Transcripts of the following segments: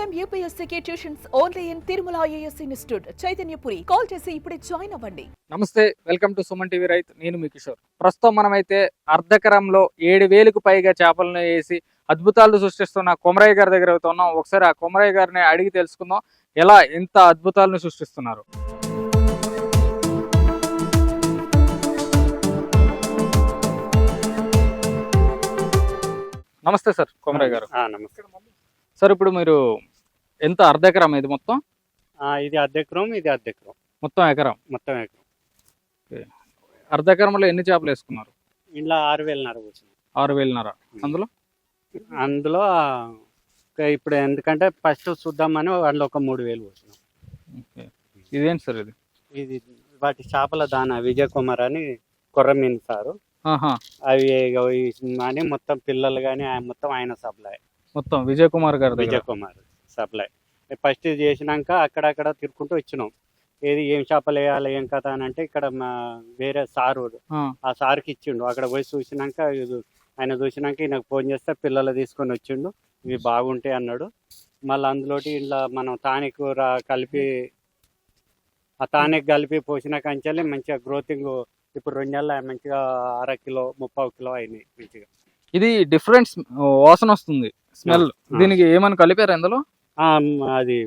Time యూపీఎస్సీకి tuitions only in Tirumala IAS institute. Chaitanyapuri. Call చేసి ఇప్పుడే join అవ్వండి. నమస్తే వెల్కమ్ టు సుమన్ టీవీ రైత్. నేను మీ కిషోర్. ప్రస్తుతం మనమైతే అర్ధకరంలో ఏడు వేలకు పైగా చేపలను వేసి అద్భుతాలు సృష్టిస్తున్న కొమరయ్య గారి దగ్గర అయితే ఉన్నాం. ఒకసారి ఆ కొమరయ్య గారిని అడిగి తెలుసుకుందాం. ఎలా ఇంత అద్భుతాలను సృష్టిస్తున్నారు? నమస్తే సార్ కొమరయ్య గారు. ఆ, నమస్తే. సార్ ఇప్పుడు మీరు ఎంత? అర్ధ ఎకరం ఇది మొత్తం? ఇది అద్దె ఎకరం ఇది అద్దె ఎకరం. మొత్తం ఎకరం? మొత్తం ఎకరం. అర్ధ ఎకరంలో ఎన్ని చేపలు వేసుకున్నారు? ఇంట్లో ఆరు వేలన్నర కూర్చున్నాం. ఆరు వేలున్నర. అందులో? అందులో ఇప్పుడు ఎందుకంటే ఫస్ట్ చూద్దామని అందులో ఒక మూడు వేలు ఓకే. ఇదేంటి సార్ ఇది? ఇది వాటి చేపల దాన విజయ్ కుమార్ అని కొర్రమీన్ సారు. అవి అని మొత్తం పిల్లలు కానీ మొత్తం ఆయన సప్లై. మొత్తం విజయ్ కుమార్ గారి విజయ్ కుమార్ సప్లై ఫస్ట్ ఇది చేసినాక అక్కడక్కడ తిరుక్కుంటూ వచ్చినాం ఏది ఏం చేపలు వేయాలి ఏం కథ అని అంటే ఇక్కడ మా వేరే సారు ఆ, సార్కి ఇచ్చిండు. అక్కడ పోయి చూసినాక ఆయన చూసినాక ఈయనకు ఫోన్ చేస్తే పిల్లలు తీసుకొని వచ్చిండు. ఇవి బాగుంటాయి అన్నాడు. మళ్ళీ అందులోటి ఇంట్లో మనం టానిక్ రా- కలిపి ఆ టానిక్ కలిపి పోసిన కంచెల్లి మంచిగా గ్రోతింగ్ ఇప్పుడు రెండు నెలలు మంచిగా అర కిలో ముప్పావు కిలో అయినాయి మంచిగా. ఇది డిఫరెంట్ వాసన వస్తుంది స్మెల్. దీనికి ఏమని కలిపారు అందులో అది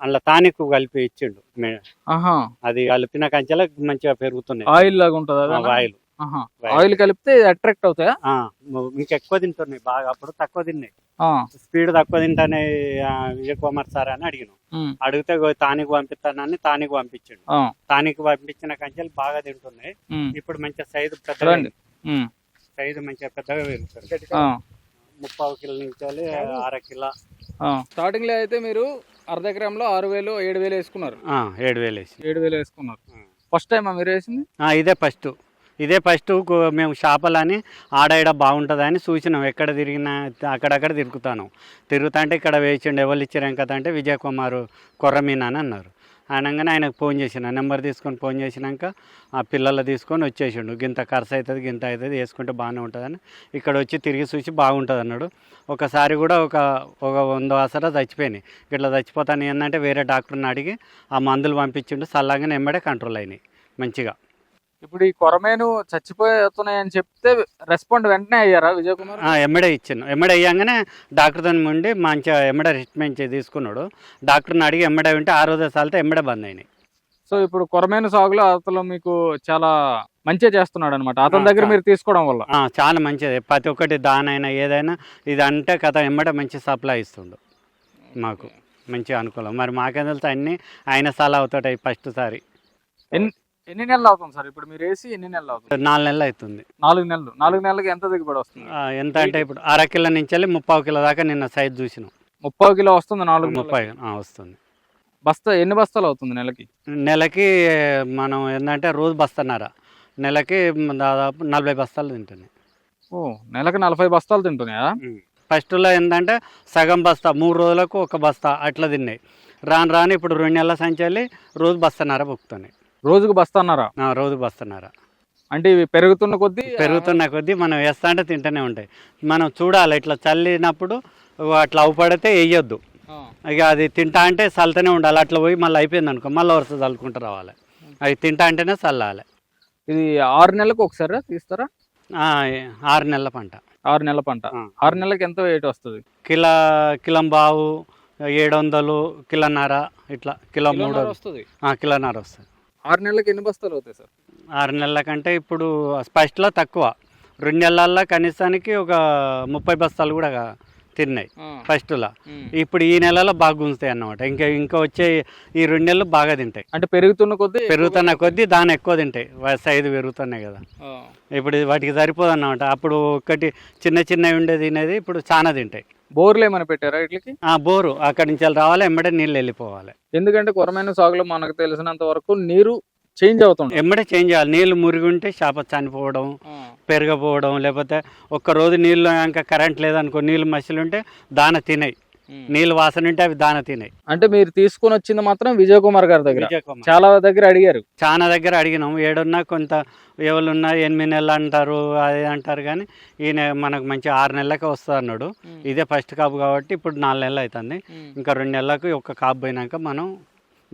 అందులో టానిక్ కలిపి ఇచ్చిండు అది కలిపిన కంచెల మంచిగా పెరుగుతున్నాయి. ఆయిల్ లాగా ఉంటది? ఆయిల్. ఆయిల్. కలిపితే అట్రాక్ట్ అవుతాయా? ఇంకెక్కువ తింటున్నాయి. బాగా అప్పుడు తక్కువ తిన్నాయి. స్పీడ్ తక్కువ తింటానే కుమార్ సార్ అని అడిగినాం. అడిగితే "గో తానికి పంపిస్తానని తానికి పంపించిండు. తానికి పంపించిన కంచెలు బాగా తింటున్నాయి. ఇప్పుడు మంచిగా సైజు పెద్దగా సైజు మంచిగా పెద్దగా పెరుగుతుంది. ముప్పావు కిలో నుంచి అర కిలో. స్టార్టింగ్లో అయితే మీరు అర్ధ ఎకరంలో ఆరు వేలు ఏడు వేలు వేసుకున్నారు. ఏడు వేలు వేసి. ఏడు వేలు వేసుకున్నారు. ఫస్ట్ టైం మీరు వేసింది? ఇదే ఫస్ట్. ఇదే ఫస్ట్ మేము షాపులని ఆడ ఈడ బాగుంటుందని చూసినాం ఎక్కడ తిరిగినా అక్కడక్కడ తిరుగుతాను. తిరుగుతా అంటే ఇక్కడ వేసిండు ఎవరు ఇచ్చారు కదా అంటే విజయ్ కుమార్ కొర్రమీన్ అని అన్నారు. అనగానే ఆయనకు ఫోన్ చేసిన నెంబర్ తీసుకొని ఫోన్ చేసినాక ఆ పిల్లలు తీసుకొని వచ్చేసిండు. గింత ఖర్చు అవుతుంది గింత అవుతుంది వేసుకుంటే బాగానే ఉంటుందని. ఇక్కడ వచ్చి తిరిగి చూసి బాగుంటుంది అన్నాడు. ఒకసారి కూడా ఒక ఒక వంద అసలు చచ్చిపోయినాయి. ఇట్లా చచ్చిపోతాను ఏంటంటే వేరే డాక్టర్ని అడిగి ఆ మందులు పంపించిండు. చల్లగానే ఎమ్మడే కంట్రోల్ అయినాయి మంచిగా. ఇప్పుడు ఈ కొరమేను చచ్చిపోతున్నాయి అని చెప్తే రెస్పాండ్ వెంటనే అయ్యారా విజయ్ కుమార్ ఎమ్మడే ఇచ్చాను. ఎమ్మడే అయ్యాంగానే డాక్టర్తో ఉండి మంచిగా ఎమ్మడే ట్రీట్మెంట్ తీసుకున్నాడు. డాక్టర్ని అడిగి ఎమ్మడే ఉంటే ఆ రోజే సాలితే ఎమ్మడే బంద్ అయినాయి. సో ఇప్పుడు కొరమేను సాగులో అతను మీకు చాలా మంచిగా చేస్తున్నాడు అనమాట అతని దగ్గర మీరు తీసుకోవడం వల్ల. చాలా మంచిది. ప్రతి ఒక్కటి దానైనా ఏదైనా ఇది అంటే కథ ఎమ్మడే మంచి సప్లై ఇస్తుండు. మాకు మంచిగా అనుకూలం. మరి మాకేం తెలుసు అన్నీ ఆయన సాల అవుతాయి ఫస్ట్ సారి. ఎన్ని నెలలు అవుతుంది సార్? ఇప్పుడు మీరు వేసి ఎన్ని నెలలు అవుతుంది? నాలుగు నెలలు అవుతుంది. నాలుగు నెలలు. నాలుగు నెలలకి ఎంత దిగుబడి వస్తుంది? ఆ, ఎంత అంటే ఇప్పుడు అర కిలో నుంచి వెళ్ళి ముప్పావు కిలో దాకా నిన్న సైజ్ చూసినాం. ముప్పై కిలో వస్తుంది నాలుగు ముప్పై. ఆ, వస్తుంది. బస్తా ఎన్ని బస్తాలు అవుతుంది నెలకి? నెలకి మనం ఏంటంటే రోజు బస్తన్నారా. నెలకి దాదాపు నలభై బస్తాలు తింటున్నాయి ఓ నెలకి నలభై బస్తాలు తింటున్నాయా? ఫస్ట్లో ఏంటంటే సగం బస్తా మూడు రోజులకు ఒక బస్తా అట్లా తిన్నాయి. రాను రాను ఇప్పుడు రెండు నెలల సంచాలి రోజు బస్తన్నర బుక్కుతున్నాయి. రోజుకు బస్తా అన్నారా ఆ, రోజు బస్తన్నర. అంటే ఇవి పెరుగుతున్న కొద్దీ పెరుగుతున్న కొద్దీ మనం వేస్తా అంటే తింటూనే ఉంటాయి. మనం చూడాలి ఇట్లా చల్లినప్పుడు అట్లా అవుపడితే వేయొద్దు. ఇక అది తింటా అంటే చల్లుతూనే ఉండాలి. అట్లా పోయి మళ్ళీ అయిపోయింది అనుకో మళ్ళీ వరుస చల్లుకుంటూ రావాలి. అవి తింటా అంటేనే చల్లాలి. ఇది ఆరు నెలలకు ఒకసారి తీస్తారా? ఆరు నెలల పంట. ఆరు నెలల పంట. ఆరు నెలలకి ఎంత వెయిట్ వస్తుంది? కిలో కిలం బావు ఏడు వందలు కిలోన్నర ఇట్లా కిలో మూడు వస్తుంది? ఆ, కిలోన్నర వస్తుంది. ఆరు నెలలకి ఎన్ని బస్తాలు అవుతాయి సార్? ఆరు నెలల కంటే ఇప్పుడు ఫస్ట్లో తక్కువ. రెండు నెలల్లో కనీసానికి ఒక ముప్పై బస్తాలు కూడా తిన్నాయి ఫస్ట్లో. ఇప్పుడు ఈ నెలలో బాగా గుంజుతాయి అన్నమాట. ఇంకా ఇంకా వచ్చే ఈ రెండు నెలలు బాగా తింటాయి. అంటే పెరుగుతున్న కొద్దీ పెరుగుతున్న కొద్దీ దాని ఎక్కువ తింటాయి. సైజు పెరుగుతున్నాయి కదా. ఇప్పుడు వాటికి సరిపోదు అన్నమాట అప్పుడు ఒకటి చిన్న చిన్నవి ఉండేది తినేది ఇప్పుడు చాలా తింటాయి. బోర్లు ఏమైనా పెట్టారా వీటికి? ఆ బోరు. అక్కడి నుంచి వెళ్ళి రావాలి ఎమ్మడే నీళ్ళు వెళ్ళిపోవాలి. ఎందుకంటే కొరమైన సాగులో మనకు తెలిసినంత వరకు నీరు చేంజ్ అవుతుంది. ఎమ్మడే చేంజ్ చేయాలి. నీళ్ళు మురిగి ఉంటే చేప చనిపోవడం పెరగపోవడం లేకపోతే ఒక్క రోజు నీళ్ళు ఇంకా కరెంట్ లేదనుకో నీళ్ళు మసిలు ఉంటే దాన తినాయి నీళ్ళు వాసన ఉంటే అవి దాన తినాయి. అంటే మీరు తీసుకొని వచ్చింది మాత్రం విజయ్ కుమార్ గారి దగ్గర. చాలా దగ్గర అడిగారు. చాలా దగ్గర అడిగినాం. ఏడున్నా కొంత ఎవరున్నా ఎనిమిది నెలలు అంటారు అది అంటారు కానీ ఈయన మనకు మంచి ఆరు నెలలకే వస్తుంది అన్నాడు. ఇదే ఫస్ట్ కాపు కాబట్టి ఇప్పుడు నాలుగు నెలలు అవుతుంది. ఇంకా రెండు నెలలకు ఒక కాపు పోయినాక మనం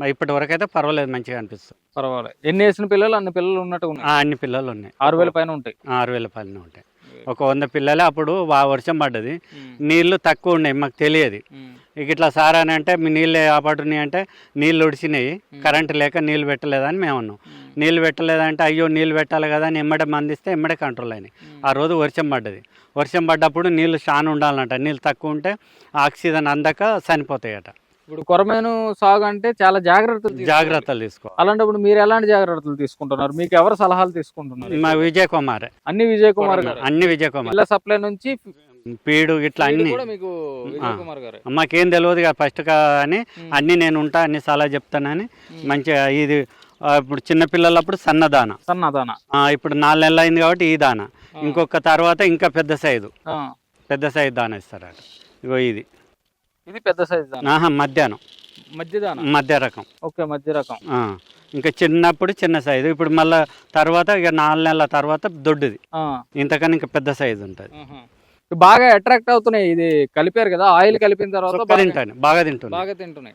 ఇప్పటి వరకు అయితే పర్వాలేదు మంచిగా అనిపిస్తుంది. పర్వాలేదు. ఎన్ని వేసిన పిల్లలు అన్ని పిల్లలు ఉన్నట్టు ఉన్నాయి. ఆ, అన్ని పిల్లలు ఉన్నాయి. ఆరు వేల పైన ఉంటాయి. ఆరు వేల పైన ఉంటాయి. ఒక వంద పిల్లలే అప్పుడు బా- వర్షం పడ్డది. నీళ్ళు తక్కువ ఉన్నాయి మాకు తెలియదు. ఇక ఇట్లా సార్ అని అంటే మీ నీళ్ళు ఆపడున్నాయి అంటే నీళ్ళు ఉడిచినాయి. కరెంట్ లేక నీళ్ళు పెట్టలేదని మేము అన్నాం. నీళ్ళు పెట్టలేదంటే అయ్యో నీళ్ళు పెట్టాలి కదా అని ఎమ్మడే మందిస్తే ఎమ్మడే కంట్రోల్ అయినాయి. ఆ రోజు వర్షం పడ్డది. వర్షం పడ్డప్పుడు నీళ్ళు చాలా ఉండాలంట. నీళ్ళు తక్కువ ఉంటే ఆక్సిజన్ అందక చనిపోతాయట. ఇప్పుడు కొరమేను సాగు అంటే చాలా జాగ్రత్తలు తీసుకోవాలి. జాగ్రత్తలు తీసుకో అలాంటప్పుడు మీరు ఎలాంటి జాగ్రత్తలు తీసుకుంటున్నారు? మీకు ఎవరు సలహాలు తీసుకుంటున్నారు? మా విజయ్ కుమార్. అన్ని విజయ్ కుమార్ గారు. అన్ని విజయ్ కుమార్. ఇళ్ళ సప్లై నుంచి పీడు ఇట్లా అన్ని. మీకు తెలియదు కదా ఫస్ట్ కానీ అన్ని నేను ఉంటా అన్ని సలహా చెప్తానని మంచిగా ఇది ఇప్పుడు చిన్న పిల్లలప్పుడు సన్నదాన. సన్నదాన. ఇప్పుడు నాలుగు నెలలు అయింది కాబట్టి ఈ దాన. ఇంకొక తర్వాత ఇంకా పెద్ద సైజు. పెద్ద సైజు దాన ఇస్తారట. ఇగో ఇది. ఇది పెద్ద సైజ్ ఆహా మధ్యాహ్నం. మధ్య మధ్య రకం. ఓకే మధ్య రకం. ఆ, ఇంకా చిన్నప్పుడు చిన్న సైజు. ఇప్పుడు మళ్ళీ తర్వాత ఇక నాలుగు నెలల తర్వాత దొడ్డుది. ఇంతకన్నా ఇంకా పెద్ద సైజు ఉంటుంది. బాగా అట్రాక్ట్ అవుతున్నాయి. ఇది కలిపారు కదా ఆయిల్ కలిపిన తర్వాత తింటాను బాగా తింటుంది బాగా తింటున్నాయి.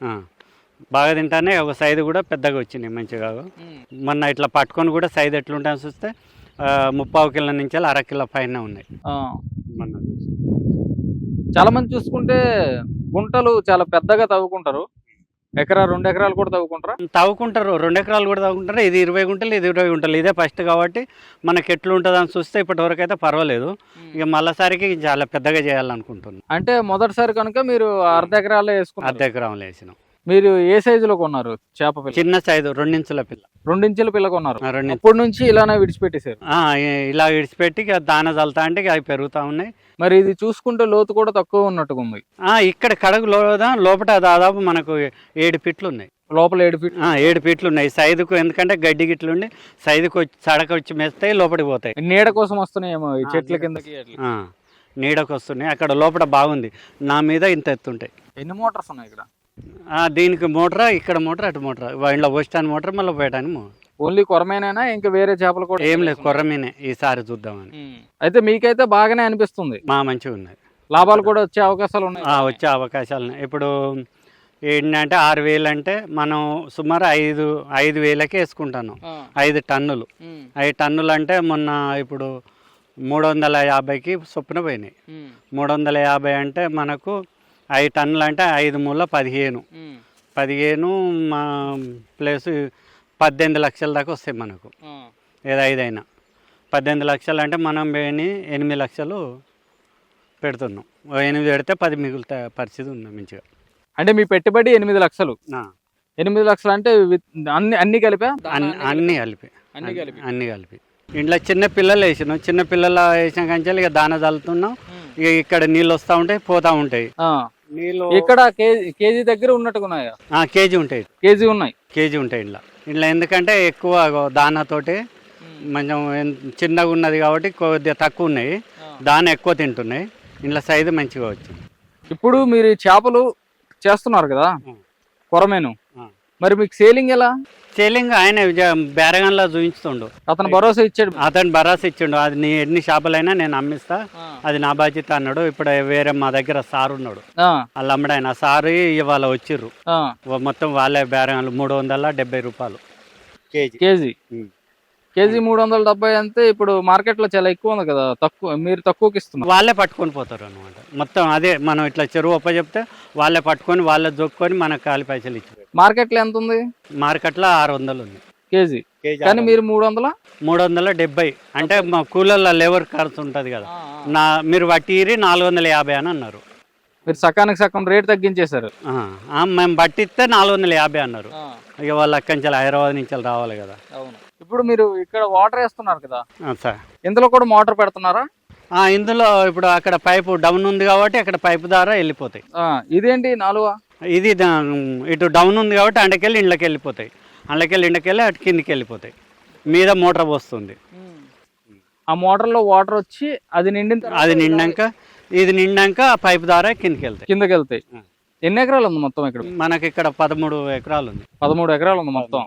బాగా తింటానే ఒక సైజు కూడా పెద్దగా వచ్చినాయి మంచిగా. మొన్న ఇట్లా పట్టుకొని కూడా సైజు ఎట్లుంటాయని చూస్తే ముప్పావు కిలో నుంచి అర కిలో పైన ఉన్నాయి. చాలా మంది చూసుకుంటే గుంటలు చాలా పెద్దగా తవ్వుకుంటారు. ఎకరా రెండు ఎకరాలు కూడా తవ్వుకుంటారా? తవ్వుకుంటారు. రెండు ఎకరాలు కూడా తవ్వుకుంటారు. ఇది ఇరవై గుంటలు ఇది ఇరవై గుంటలు. ఇదే ఫస్ట్ కాబట్టి మనకి ఎట్లుంటుంది అని చూస్తే ఇప్పటి వరకు అయితే పర్వాలేదు. ఇక మళ్ళీసారికి చాలా పెద్దగా చేయాలనుకుంటున్నాం. అంటే మొదటిసారి కనుక మీరు అర్ధ ఎకరాలే వేసుకున్నారు అర్ధ ఎకరం వేసినాం. మీరు ఏ సైజులో కొన్నారు చేప పిల్ల? చిన్న సైజు రెండించుల పిల్ల. రెండించుల పిల్ల కొన్నారు. అప్పటి నుంచి ఇలానే విడిచిపెట్టేశారు. ఇలా విడిచిపెట్టి దాన చల్లుతా అంటే అవి పెరుగుతూ ఉన్నాయి. మరి ఇది చూసుకుంటే లోతు కూడా తక్కువ ఉన్నట్టుగా ఉంది. ఆ, ఇక్కడ కడుగు లోదా లోపల దాదాపు మనకు ఏడు ఫిట్లు ఉన్నాయి. లోపల ఏడు ఫీట్ ఆ, ఏడు ఫీట్లు ఉన్నాయి. సైదుకు ఎందుకంటే గడ్డి గిట్లు ఉండి సైదుకు వచ్చి సడక వచ్చి మేస్తాయి లోపలికి పోతాయి. నీడ కోసం వస్తున్నాయేమో చెట్ల కిందకి నీడకు వస్తున్నాయి. అక్కడ లోపల బాగుంది. నా మీద ఇంత ఎత్తుంటాయి ఎన్ని మోటార్స్ ఉన్నాయి ఇక్కడ? దీనికి మోటార్ ఇక్కడ మోటార్ అటు మోటార్? ఇంట్లో పోస్టాన్ మోటార్ మళ్ళీ పోయటానికి మోటార్ ఓన్లీ కొరమేనైనా ఇంకా వేరే చేపలు కూడా ఏం లేదు కొర్రమీనే ఈసారి చూద్దామని. అయితే మీకైతే బాగానే అనిపిస్తుంది. మా మంచిగా ఉన్నాయి లాభాలు కూడా వచ్చే అవకాశాలు ఉన్నాయి. ఆ, వచ్చే అవకాశాలు ఉన్నాయి. ఇప్పుడు ఏంటంటే ఆరు వేలు అంటే మనం సుమారు ఐదు ఐదు వేలకే వేసుకుంటాను. ఐదు టన్నులు. ఐదు టన్నులు అంటే మొన్న ఇప్పుడు మూడు వందల యాభైకి చొప్పున పోయినాయి. మూడు వందల యాభై అంటే మనకు ఐదు టన్నులు అంటే ఐదు మూల పదిహేను. పదిహేను మా ప్లస్ పద్దెనిమిది లక్షల దాకా వస్తాయి మనకు. ఏదో ఐదైనా. పద్దెనిమిది లక్షలు అంటే మనం పోయి ఎనిమిది లక్షలు పెడుతున్నాం. ఎనిమిది పెడితే పది మిగులుతా పరిస్థితి ఉంది మంచిగా. అంటే మీ పెట్టుబడి ఎనిమిది లక్షలు. ఎనిమిది లక్షలు అంటే అన్ని అన్ని కలిపా? అన్ని కలిపి? అన్ని కలిపి. అన్నీ కలిపి. ఇంట్లో చిన్న పిల్లలు వేసినాం. చిన్న పిల్లలు వేసిన కంచెలు ఇక దాన చల్లుతున్నాం ఇక ఇక్కడ నీళ్ళు వస్తూ ఉంటాయి పోతా ఉంటాయి. ఇక్కడ కేజీ కేజీ దగ్గర ఉన్నట్టుగా ఉన్నాయా ఆ, కేజీ ఉంటాయి. కేజీ ఉన్నాయి. కేజీ ఉంటాయి ఇంట్లో. ఇంట్లో ఎందుకంటే ఎక్కువ దానాతోటి కొంచెం చిన్నగా ఉన్నది కాబట్టి కొద్దిగా తక్కువ ఉన్నాయి. దాన ఎక్కువ తింటున్నాయి. ఇంట్లో సైజు మంచిగా వచ్చింది ఇప్పుడు మీరు చేపలు చేస్తున్నారు కదా. కొరమేను. మరి మీకు సేలింగ్ ఎలా? సేలింగ్ ఆయన బేరగంలో చూపించుతుండు అతను భరోసా ఇచ్చాడు. అతను భరోసా ఇచ్చిండు. అది నీ ఎన్ని షాపులైనా నేను అమ్మిస్తా. అది నా బాధ్యత అన్నాడు. ఇప్పుడు వేరే మా దగ్గర సార్ ఉన్నాడు. ఆ, వాళ్ళు అమ్మడాయన సారు ఇవాళ వచ్చిర్రు. మొత్తం వాళ్ళే బేరగాళ్ళు మూడు వందల డెబ్బై రూపాయలు. కేజీ. కేజీ. కేజీ మూడు వందల డెబ్బై అంటే ఇప్పుడు మార్కెట్లో చాలా ఎక్కువ ఉంది కదా. తక్కువ మీరు తక్కువకి ఇస్తున్నారు. వాళ్ళే పట్టుకొని పోతారు అనమాట మొత్తం అదే మనం ఇట్లా చెరువు ఒప్ప చెప్తే వాళ్ళే పట్టుకొని వాళ్ళే దొక్కుని మనకు కాలి పైసలు ఇచ్చి మార్కెట్లో ఎంత ఉంది? మార్కెట్లో ఆరు వందలు ఉంది. కేజీ. కానీ మీరు మూడు వందల? మూడు వందల డెబ్బై. అంటే మా కూలర్లో లేబర్ ఖర్చు ఉంటుంది కదా. నా మీరు వట్టిరి నాలుగు వందల యాభై అని అన్నారు. మీరు సకానికి సగం రేట్ తగ్గించేశారు. ఆ, మేము బట్టిస్తే నాలుగు వందల యాభై అన్నారు. ఇక వాళ్ళు అక్కడి నుంచి హైదరాబాద్ నుంచి రావాలి కదా. అవును. ఇప్పుడు మీరు ఇక్కడ వాటర్ వేస్తున్నారు కదా. ఆ, సార్. ఇందులో కూడా మోటార్ పెడుతున్నారా? ఇందులో ఇప్పుడు అక్కడ పైపు డౌన్ ఉంది కాబట్టి అక్కడ పైపు ద్వారా వెళ్ళిపోతాయి. ఇదేంటి నాలుగా? ఇది ఇటు డౌన్ ఉంది కాబట్టి అండకెళ్ళి ఇండ్లకి వెళ్ళిపోతాయి. అండకెళ్ళి ఇండకెళ్ళి అటు కిందికి వెళ్ళిపోతాయి. మీద మోటార్ వస్తుంది. ఆ మోటార్లో వాటర్ వచ్చి అది నిండిన అది నిండాక ఇది నిండాక ఆ పైపు ద్వారా కిందికి వెళ్తాయి. కిందకి వెళ్తాయి. ఎన్ని ఎకరాలు ఉంది మొత్తం ఇక్కడ? మనకి ఇక్కడ పదమూడు ఎకరాలు ఉంది. పదమూడు ఎకరాలు ఉంది మొత్తం.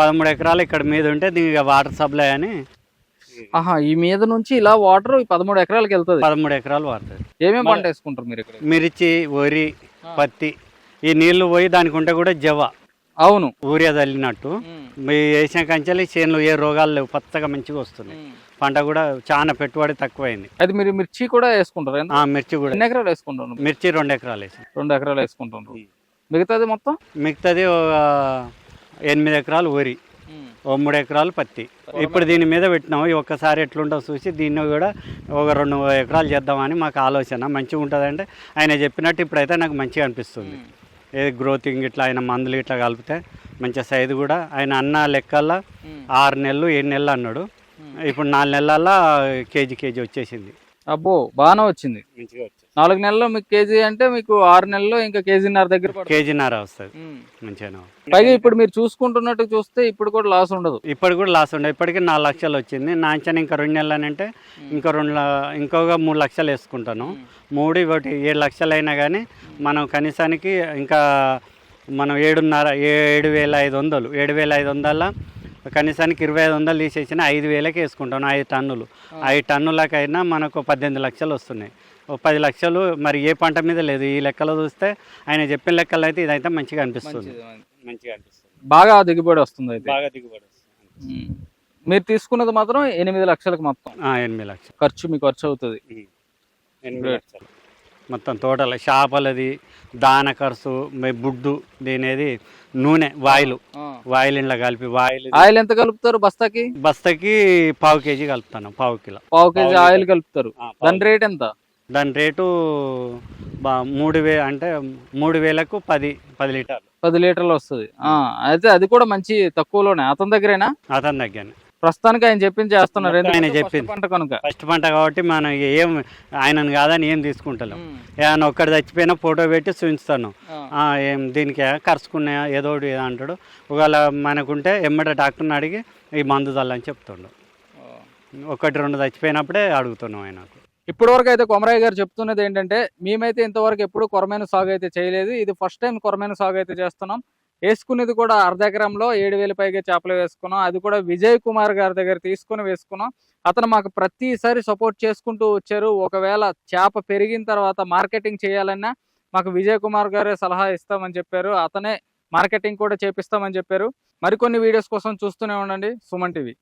పదమూడు ఎకరాలు ఇక్కడ మీద ఉంటే దీనికి వాటర్ సప్లై అని ఆహా ఈ మీద నుంచి ఇలా వాటర్ పదమూడు ఎకరాలకి వెళ్తుంది. పదమూడు ఎకరాలు వాడుతుంది ఏమేమి పంట వేసుకుంటారు మీరు ఇక్కడ? మిర్చి వరి పత్తి ఈ నీళ్ళు పోయి దానికి ఉంటే కూడా జవ. అవును. ఊరియా చల్లినట్టు మీ వేసిన కంచెలు చేనులు ఏ రోగాలు లేవు పచ్చగా మంచిగా వస్తున్నాయి. పంట కూడా చాలా పెట్టుబడి తక్కువైంది. అది మీరు మిర్చి కూడా వేసుకుంటారు? ఆ మిర్చి కూడా. ఎన్ని ఎకరాలు వేసుకుంటారు? మిర్చి రెండు ఎకరాలు వేసాం. రెండు ఎకరాలు వేసుకుంటారు. మిగతాది మొత్తం? మిగతాది ఒక ఎనిమిది ఎకరాలు వరి. ఓ మూడు ఎకరాలు పత్తి. ఇప్పుడు దీని మీద పెట్టినాము. ఈ ఒక్కసారి ఎట్లుంటో చూసి దీన్ని కూడా ఒక రెండు ఎకరాలు చేద్దామని మాకు ఆలోచన. మంచిగా ఉంటుందంటే ఆయన చెప్పినట్టు ఇప్పుడైతే నాకు మంచిగా అనిపిస్తుంది. ఏది గ్రోతింగ్ ఇట్లా ఆయన మందులు ఇట్లా కలిపితే మంచిగా సైజు కూడా ఆయన అన్న లెక్కల్లో ఆరు నెలలు ఏడు నెలలు అన్నాడు. ఇప్పుడు నాలుగు నెలల్లో కేజీ కేజీ వచ్చేసింది. అబ్బో బాగానే వచ్చింది. మంచిగా వచ్చింది. నాలుగు నెలల్లో మీకు కేజీ అంటే మీకు ఆరు నెలల్లో ఇంకా కేజీన్నర దగ్గర పడుతుంది. కేజీన్నర వస్తుంది. ఉమ్. మంచిగా పైగా ఇప్పుడు మీరు చూసుకుంటున్నట్టు చూస్తే ఇప్పుడు కూడా లాస్ ఉండదు. ఇప్పుడు కూడా లాస్ ఉండే ఇప్పటికి నాలుగు లక్షలు వచ్చింది. నా అంచనా ఇంకా రెండు నెలలు అంటే ఇంకా రెండు ల- ఇంకొక మూడు లక్షలు వేసుకుంటాను. మూడు ఒకటి ఏడు లక్షలు అయినా కానీ మనం కనీసానికి ఇంకా మనం ఏడున్నర ఏడు వేల ఐదు వందలు ఏడు వేల ఐదు వందల కనీసానికి ఇరవై ఐదు వందలు తీసేసిన ఐదు వేలకి వేసుకుంటాను ఐదు టన్నులు. ఐదు టన్నులకైనా మనకు పద్దెనిమిది లక్షలు వస్తున్నాయి. ఓ పది లక్షలు మరి ఏ పంట మీద లేదు. ఈ లెక్కలో చూస్తే ఆయన చెప్పిన లెక్కలు అయితే ఇదైతే మంచిగా అనిపిస్తుంది. మంచిగా అనిపిస్తుంది. బాగా దిగుబడి వస్తుంది అయితే. బాగా దిగుబడి ఉమ్. మీరు తీసుకున్నది మాత్రం ఎనిమిది లక్షలకు మొత్తం. ఎనిమిది లక్షలు. ఖర్చు మీకు ఖర్చు అవుతుంది. ఎనిమిది లక్షలు. మొత్తం టోటల్ చేపలది దాన ఖర్చు మే- బుడ్డు దీనేది నూనె వాయిల్. వాయిల్ ఇంట్లో కలిపి వాయిల్ ఆయిల్ ఎంత కలుపుతారు బస్తాకి? బస్తకి పావు కేజీ కలుపుతాను పావు కిలో. పావు కేజీ ఆయిల్. కలుపుతారు. దాని రేట్ ఎంత? దాని రేటు మూడు వే అంటే మూడు వేలకు పది పది లీటర్లు. పది లీటర్లు వస్తుంది. అయితే అది కూడా మంచి తక్కువలోనే. అతని దగ్గరేనా? అతని దగ్గర ప్రస్తుతానికి ఆయన చెప్పింది చేస్తున్నారు. ఆయన చెప్పింది. పంట కనుక. ఫస్ట్ పంట కాబట్టి మనం ఏం ఆయనను కాదని ఏం తీసుకుంటలేం. ఏమన్నా ఒక్కటి చచ్చిపోయినా ఫోటో పెట్టి చూపిస్తాను. ఆ, ఏం దీనికి ఖర్చుకున్నాయా ఏదో ఒకటి ఏదో అంటాడు. ఒకవేళ మనకుంటే ఎమ్మట డాక్టర్ని అడిగి ఈ మందు చల్లని చెప్తుండు. ఒకటి రెండు చచ్చిపోయినప్పుడే అడుగుతున్నాం ఆయనకు. ఇప్పటి వరకు అయితే కొమరయ్య గారు చెప్తున్నది ఏంటంటే మేమైతే ఇంతవరకు ఎప్పుడు కొరమైన సాగు అయితే చేయలేదు. ఇది ఫస్ట్ టైం కొరమైన సాగు అయితే చేస్తున్నాం. వేసుకునేది కూడా అర్ధ ఎకరంలో ఏడు వేల పైగా చేపలు వేసుకున్నాం. అది కూడా విజయ్ కుమార్ గారి దగ్గర తీసుకుని వేసుకున్నాం. అతను మాకు ప్రతిసారి సపోర్ట్ చేసుకుంటూ వచ్చారు. ఒకవేళ చేప పెరిగిన తర్వాత మార్కెటింగ్ చేయాలన్నా మాకు విజయ్ కుమార్ గారే సలహా ఇస్తామని చెప్పారు. అతనే మార్కెటింగ్ కూడా చేపిస్తామని చెప్పారు. మరికొన్ని వీడియోస్ కోసం చూస్తూనే ఉండండి. సుమన్ టీవీ.